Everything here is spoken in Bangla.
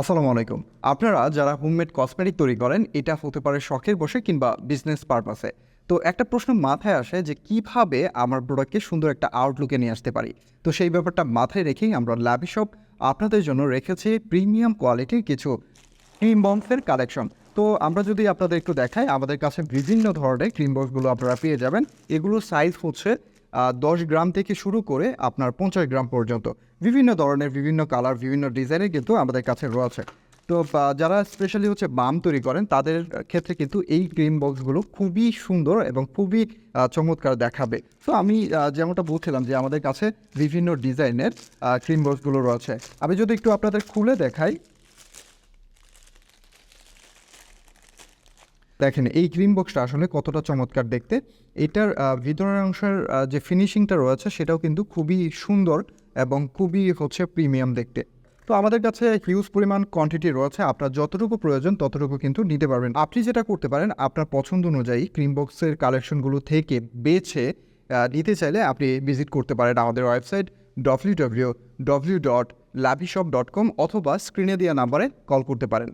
আসসালামু আলাইকুম। আপনারা যারা হোমমেড কসমেটিক তৈরি করেন, এটা হতে পারে শখের বসে কিংবা বিজনেস পারপাসে। তো একটা প্রশ্ন মাথায় আসে যে কীভাবে আমার প্রোডাক্টকে সুন্দর একটা আউটলুকে নিয়ে আসতে পারি? তো সেই ব্যাপারটা মাথায় রেখেই আমরা ল্যাবিশপ আপনাদের জন্য রেখেছি প্রিমিয়াম কোয়ালিটির কিছু ক্রিম বক্সের কালেকশন তো আমরা যদি আপনাদের একটু দেখাই, আমাদের কাছে বিভিন্ন ধরনের ক্রিম বক্সগুলো আপনারা পেয়ে যাবেন। এগুলোর সাইজ হচ্ছে দশ গ্রাম থেকে শুরু করে আপনার পঞ্চাশ গ্রাম পর্যন্ত। বিভিন্ন ধরনের, বিভিন্ন কালার বিভিন্ন ডিজাইনের কিন্তু আমাদের কাছে রয়েছে। তো যারা স্পেশালি হচ্ছে বাম তৈরি করেন, তাদের ক্ষেত্রে কিন্তু এই ক্রিম বক্সগুলো খুবই সুন্দর এবং খুবই চমৎকার দেখাবে। তো আমি যেমনটা বলছিলাম যে আমাদের কাছে বিভিন্ন ডিজাইনের ক্রিম বক্সগুলো রয়েছে। আমি যদি একটু আপনাদের খুলে দেখাই দেখেন, এই ক্রিম বক্সটা আসলে কতটা চমৎকার দেখতে। এটার ভিতরের অংশের যে ফিনিশিংটা রয়েছে, সেটাও কিন্তু খুবই সুন্দর এবং খুবই হচ্ছে প্রিমিয়াম দেখতে। তো আমাদের কাছে হিউজ পরিমাণ কোয়ান্টিটি রয়েছে, আপনার যতটুকু প্রয়োজন ততটুকু কিন্তু নিতে পারবেন। আপনি যেটা করতে পারেন, আপনার পছন্দ অনুযায়ী ক্রিম বক্সের কালেকশনগুলো থেকে বেছে নিতে চাইলে আপনি ভিজিট করতে পারেন আমাদের website W W W dot Lavishop dot com অথবা স্ক্রিনে দেওয়া নাম্বারে কল করতে পারেন।